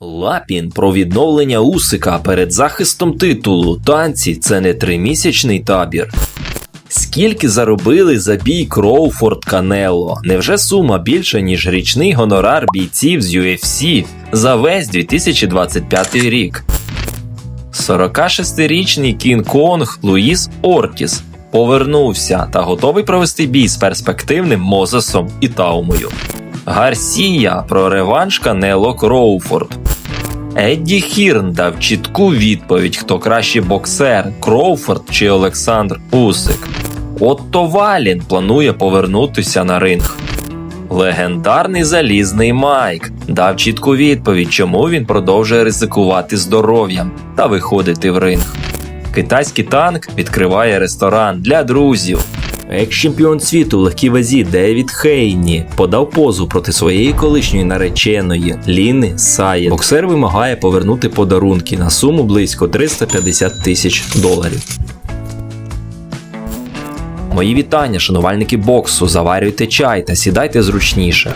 Лапін про відновлення Усика перед захистом титулу. Танці це не тримісячний табір. Скільки заробили за бій Кроуфорд Канело? Невже сума більша, ніж річний гонорар бійців з UFC за весь 2025 рік? 46-річний Кінг-Конг Луїс Ортіс повернувся та готовий провести бій з перспективним Мозесом і Таумою. Гарсія про реванш Канело Кроуфорд. Едді Хірн дав чітку відповідь, хто кращий боксер Кроуфорд чи Олександр Усик. Отто Валін планує повернутися на ринг. Легендарний залізний Майк дав чітку відповідь, чому він продовжує ризикувати здоров'ям та виходити в ринг. Китайський танк відкриває ресторан для друзів. Екс-чемпіон світу в легкій вазі Девід Хейні подав позу проти своєї колишньої нареченої Ліни Сає. Боксер вимагає повернути подарунки на суму близько 350 тисяч доларів. Мої вітання, шанувальники боксу. Заварюйте чай та сідайте зручніше.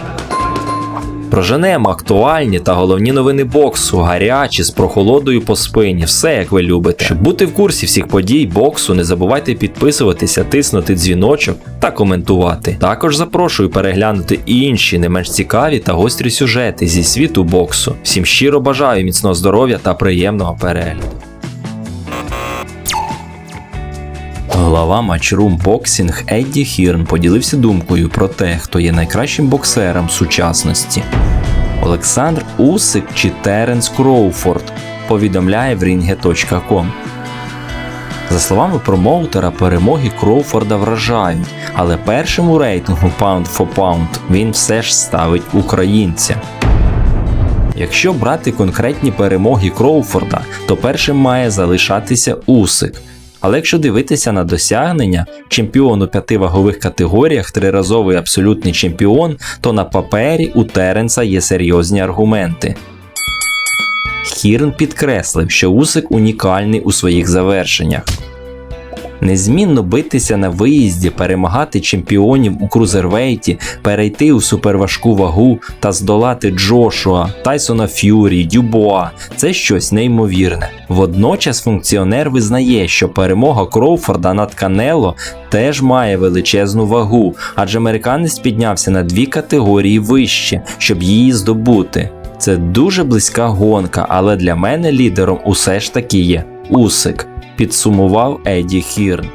Проженемо актуальні та головні новини боксу, гарячі з прохолодою по спині, все як ви любите. Щоб бути в курсі всіх подій боксу, не забувайте підписуватися, тиснути дзвіночок та коментувати. Також запрошую переглянути інші не менш цікаві та гострі сюжети зі світу боксу. Всім щиро бажаю міцного здоров'я та приємного перегляду. Глава матчрум боксінг Едді Хірн поділився думкою про те, хто є найкращим боксером сучасності. Олександр Усик чи Теренс Кроуфорд повідомляє в ringe.com. За словами промоутера, перемоги Кроуфорда вражають, але першим у рейтингу Pound for Pound він все ж ставить українця. Якщо брати конкретні перемоги Кроуфорда, то першим має залишатися Усик. Але якщо дивитися на досягнення, чемпіон у п'яти вагових категоріях, триразовий абсолютний чемпіон, то на папері у Теренса є серйозні аргументи. Хірн підкреслив, що Усик унікальний у своїх завершеннях. Незмінно битися на виїзді, перемагати чемпіонів у крузервейті, перейти у суперважку вагу та здолати Джошуа, Тайсона Ф'юрі, Дюбоа це щось неймовірне. Водночас функціонер визнає, що перемога Кроуфорда над Канело теж має величезну вагу, адже американець піднявся на дві категорії вище, щоб її здобути. Це дуже близька гонка, але для мене лідером усе ж таки є Усик підсумував Еді Хірн.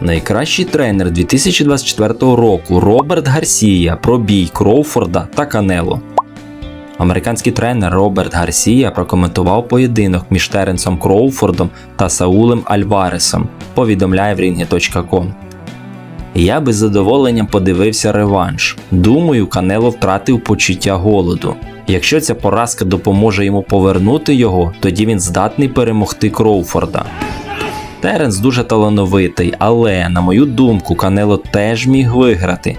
Найкращий тренер 2024 року Роберт Гарсія про бій Кроуфорда та Канело. Американський тренер Роберт Гарсія прокоментував поєдинок між Теренсом Кроуфордом та Саулем Альваресом, повідомляє в ringe.com. Я би з задоволенням подивився реванш. Думаю, Канело втратив почуття голоду. Якщо ця поразка допоможе йому повернути його, тоді він здатний перемогти Кроуфорда. Теренс дуже талановитий, але, на мою думку, Канело теж міг виграти.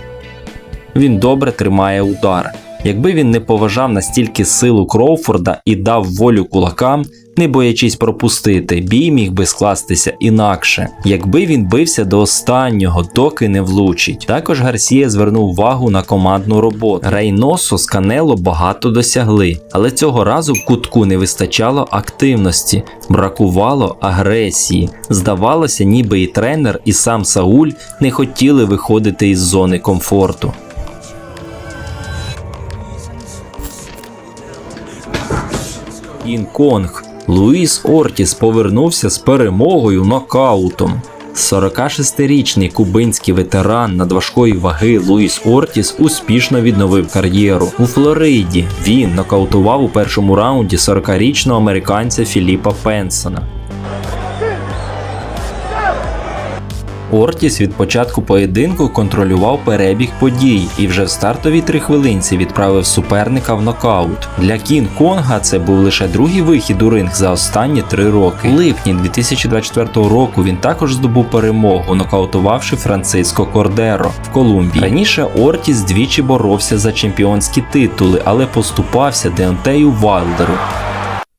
Він добре тримає удар. Якби він не поважав настільки силу Кроуфорда і дав волю кулакам, не боячись пропустити, бій міг би скластися інакше, якби він бився до останнього, доки не влучить. Також Гарсія звернув увагу на командну роботу. Рейносо з Канело багато досягли, але цього разу в кутку не вистачало активності, бракувало агресії. Здавалося, ніби і тренер, і сам Сауль не хотіли виходити із зони комфорту. Кінг-Конг. Луїс Ортіс повернувся з перемогою нокаутом. 46-річний кубинський ветеран надважкої ваги Луїс Ортіс успішно відновив кар'єру. У Флориді він нокаутував у першому раунді 40-річного американця Філіпа Пенсона. Ортіс від початку поєдинку контролював перебіг подій і вже в стартовій три хвилинці відправив суперника в нокаут. Для Кін Конга це був лише другий вихід у ринг за останні три роки. У липні 2024 року він також здобув перемогу, нокаутувавши Франциско Кордеро в Колумбії. Раніше Ортіс двічі боровся за чемпіонські титули, але поступався Деонтею Вайлдеру.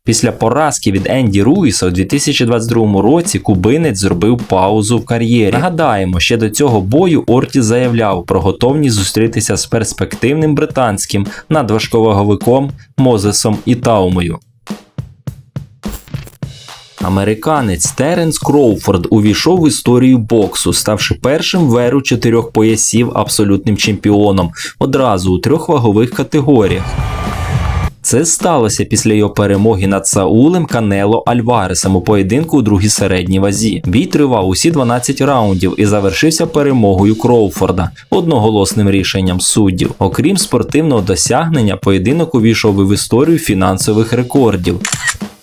Після поразки від Енді Руїса у 2022 році кубинець зробив паузу в кар'єрі. Нагадаємо, ще до цього бою Ортіс заявляв про готовність зустрітися з перспективним британським надважковаговиком Мозесом Ітаумою. Американець Теренс Кроуфорд увійшов в історію боксу, ставши першим в еру чотирьох поясів абсолютним чемпіоном одразу у трьох вагових категоріях. Це сталося після його перемоги над Саулем Канело Альваресом у поєдинку у другій середній вазі. Бій тривав усі 12 раундів і завершився перемогою Кроуфорда одноголосним рішенням суддів. Окрім спортивного досягнення, поєдинок увійшов в історію фінансових рекордів.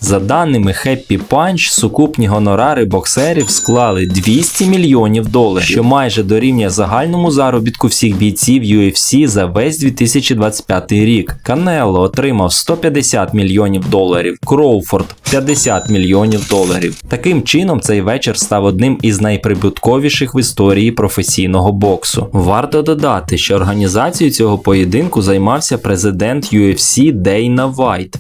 За даними Happy Punch, сукупні гонорари боксерів склали 200 мільйонів доларів, що майже дорівнює загальному заробітку всіх бійців UFC за весь 2025 рік. Канело отримав 150 мільйонів доларів, Кроуфорд 50 мільйонів доларів. Таким чином, цей вечір став одним із найприбутковіших в історії професійного боксу. Варто додати, що організацією цього поєдинку займався президент UFC Дейна Вайт.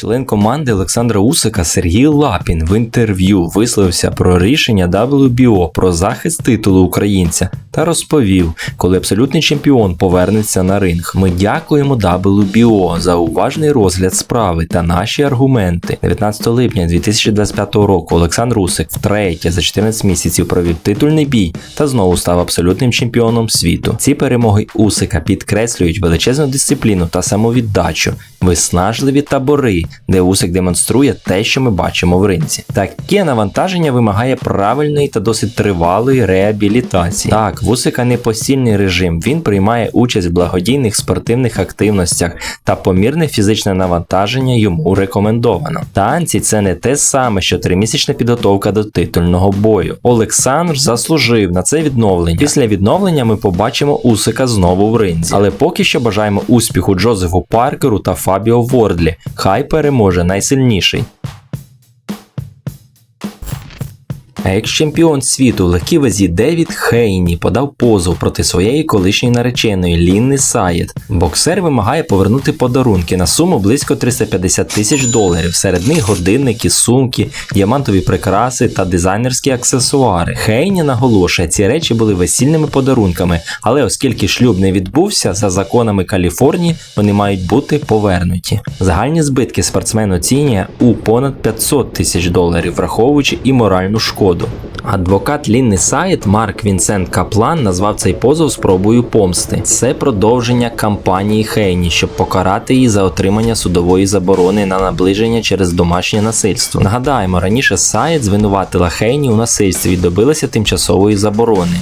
Член команди Олександра Усика Сергій Лапін в інтерв'ю висловився про рішення WBO про захист титулу українця та розповів, коли абсолютний чемпіон повернеться на ринг. Ми дякуємо WBO за уважний розгляд справи та наші аргументи. 19 липня 2025 року Олександр Усик втретє за 14 місяців провів титульний бій та знову став абсолютним чемпіоном світу. Ці перемоги Усика підкреслюють величезну дисципліну та самовіддачу, виснажливі табори, де Усик демонструє те, що ми бачимо в ринці. Таке навантаження вимагає правильної та досить тривалої реабілітації. Так, в Усика не постільний режим. Він приймає участь в благодійних спортивних активностях та помірне фізичне навантаження йому рекомендовано. Танці це не те саме, що тримісячна підготовка до титульного бою. Олександр заслужив на це відновлення. Після відновлення ми побачимо Усика знову в ринзі. Але поки що бажаємо успіху Джозефу Паркеру та Фабіо Вордлі. Хай переможе найсильніший. А екс-чемпіон світу в легкій вазі Девід Хейні подав позов проти своєї колишньої нареченої Лінни Саєт. Боксер вимагає повернути подарунки на суму близько 350 тисяч доларів. Серед них годинники, сумки, діамантові прикраси та дизайнерські аксесуари. Хейні наголошує, ці речі були весільними подарунками, але оскільки шлюб не відбувся, за законами Каліфорнії вони мають бути повернуті. Загальні збитки спортсмен оцінює у понад 500 тисяч доларів, враховуючи і моральну шкоду. Адвокат Лінни Сайт Марк Вінсент Каплан назвав цей позов спробою помсти. Це продовження кампанії Хейні, щоб покарати її за отримання судової заборони на наближення через домашнє насильство. Нагадаємо, раніше Сайт звинуватила Хейні у насильстві і добилася тимчасової заборони.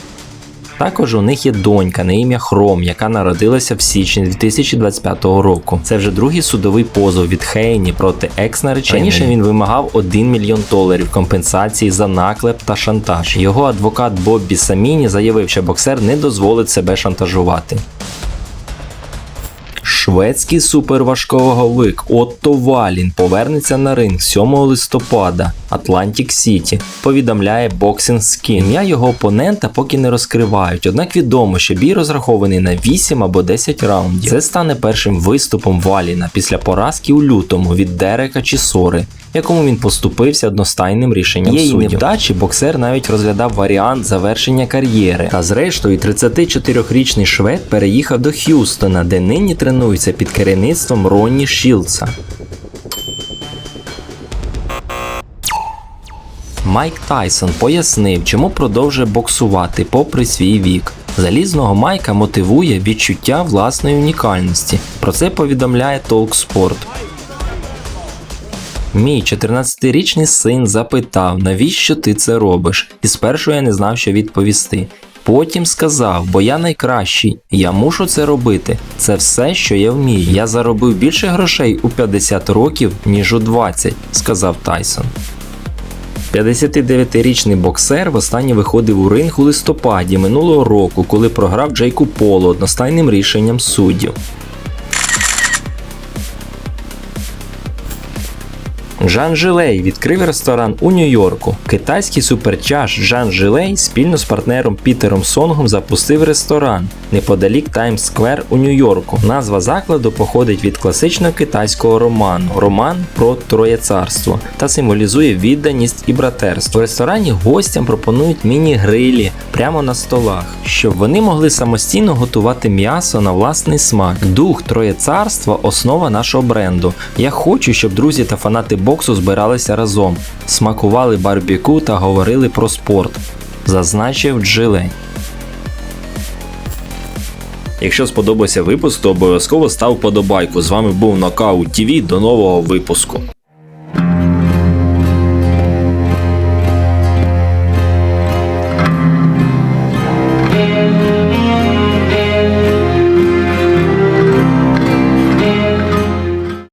Також у них є донька на ім'я Хром, яка народилася в січні 2025 року. Це вже другий судовий позов від Хейні проти екс-нареченої. Раніше він вимагав 1 мільйон доларів компенсації за наклеп та шантаж. Його адвокат Боббі Саміні заявив, що боксер не дозволить себе шантажувати. Шведський суперважковаговик Отто Валін повернеться на ринг 7 листопада Атлантик Сіті, повідомляє Boxing Skin. Ім'я його опонента поки не розкривають, однак відомо, що бій розрахований на 8 або 10 раундів. Це стане першим виступом Валіна після поразки у лютому від Дерека Чісори, якому він поступився одностайним рішенням Її суддів. невдачі боксер навіть розглядав варіант завершення кар'єри. Та зрештою 34-річний швед переїхав до Х'юстона, де нині тренується під керівництвом Ронні Шілдса. Майк Тайсон пояснив, чому продовжує боксувати попри свій вік. Залізного Майка мотивує відчуття власної унікальності. Про це повідомляє Talksport. Мій 14-річний син запитав, навіщо ти це робиш? І спершу я не знав, що відповісти. Потім сказав, бо я найкращий, я мушу це робити. Це все, що я вмію. Я заробив більше грошей у 50 років, ніж у 20, сказав Тайсон. 59-річний боксер востаннє виходив у ринг у листопаді минулого року, коли програв Джейку Полу одностайним рішенням суддів. Жан Жилей відкрив ресторан у Нью-Йорку. Китайський суперчаш Жан Жилей спільно з партнером Пітером Сонгом запустив ресторан неподалік Таймс Сквер у Нью-Йорку. Назва закладу походить від класичного китайського роману Роман про Троє царство та символізує відданість і братерство. В ресторані гостям пропонують міні-грилі прямо на столах, щоб вони могли самостійно готувати м'ясо на власний смак. Дух Троє царства основа нашого бренду. Я хочу, щоб друзі та фанати боксу збиралися разом, смакували барбіку та говорили про спорт, зазначив Джилень. Якщо сподобався випуск, то обов'язково став подобайку. З вами був Нокаут ТВ. До нового випуску.